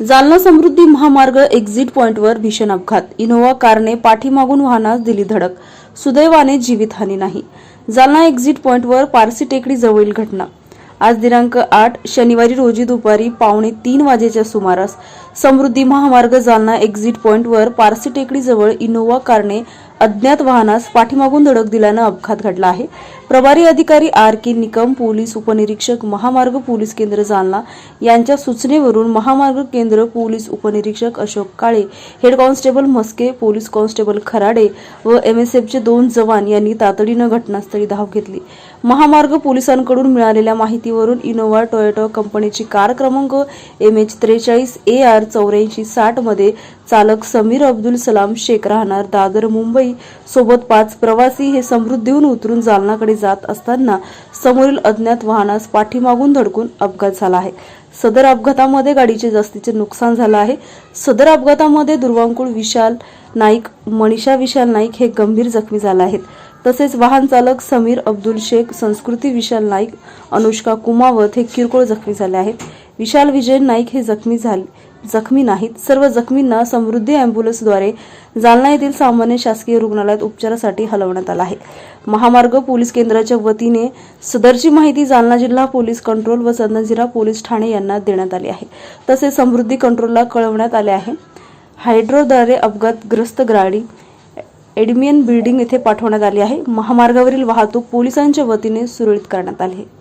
जालना समृद्धी महामार्ग एक्झिट पॉइंटवर भीषण अपघात. इनोव्हा कारने पाठीमागून वाहनास दिली धडक. सुदैवाने जीवितहानी नाही. जालना एक्झिट पॉइंटवर पारसी टेकडी जवळील घटना. आज दिनांक आठ शनिवारी रोजी दुपारी पावणे तीन वाजेच्या सुमारास समृद्धी महामार्ग जालना एक्झिट पॉइंटवर पारसी टेकडी जवळ इनोव्हा कारने अज्ञात वाहनास पाठीमागून धडक दिल्यानं अपघात घडला आहे. प्रभारी अधिकारी आर के निकम पोलीस उपनिरीक्षक महामार्ग पोलीस केंद्र जालना यांच्या सूचनेवरून महामार्ग केंद्र पोलीस उपनिरीक्षक Ashok Kale head constable Maske police constable Kharade व एमएसएफचे दोन जवान यांनी तातडीनं घटनास्थळी धाव घेतली. महामार्ग पोलिसांकडून मिळालेल्या माहितीवरून इनोव्हा टोयोटो कंपनीची कार क्रमांक एम एच त्रेचाळीस ए आर चौऱ्याऐंशी साठमध्ये चालक समीर अब्दुल सलाम शेख राहणार दादर मुंबई. सोबत पाच प्रवासी हे समृद्धीहून उतरून जालनाकडे जात असताना समोरील अज्ञात वाहनास पाठीमागून धडकून अपघात झाला आहे. सदर अपघातामध्ये गाडीचे जास्तीचे नुकसान झालं आहे. सदर अपघातामध्ये दुर्वांकुळ विशाल नाईक मनीषा विशाल नाईक हे गंभीर जखमी झाले आहेत. तसेच वाहन चालक समीर अब्दुल शेख संस्कृती विशाल नाईक अनुष्का कुमावत हे किरकोळ जखमी झाले आहेत. विशाल विजय नाईक हे जखमी झाले जखमी नाहीत. सर्व जखमींना समृद्धी अँब्युलन्सद्वारे जालना येथील सामान्य शासकीय रुग्णालयात उपचारासाठी हलवण्यात आला आहे. महामार्ग पोलीस केंद्राच्या वतीने सदरची माहिती जालना जिल्हा पोलीस कंट्रोल व सदनजिरा पोलीस ठाणे यांना देण्यात आली आहे. तसेच समृद्धी कंट्रोलला कळवण्यात आले आहे. हायड्रोद्वारे अपघातग्रस्त गाडी एडमियन बिल्डिंग येथे पाठवण्यात आली आहे. महामार्गावरील वाहतूक पोलिसांच्या वतीने सुरळीत करण्यात आली आहे.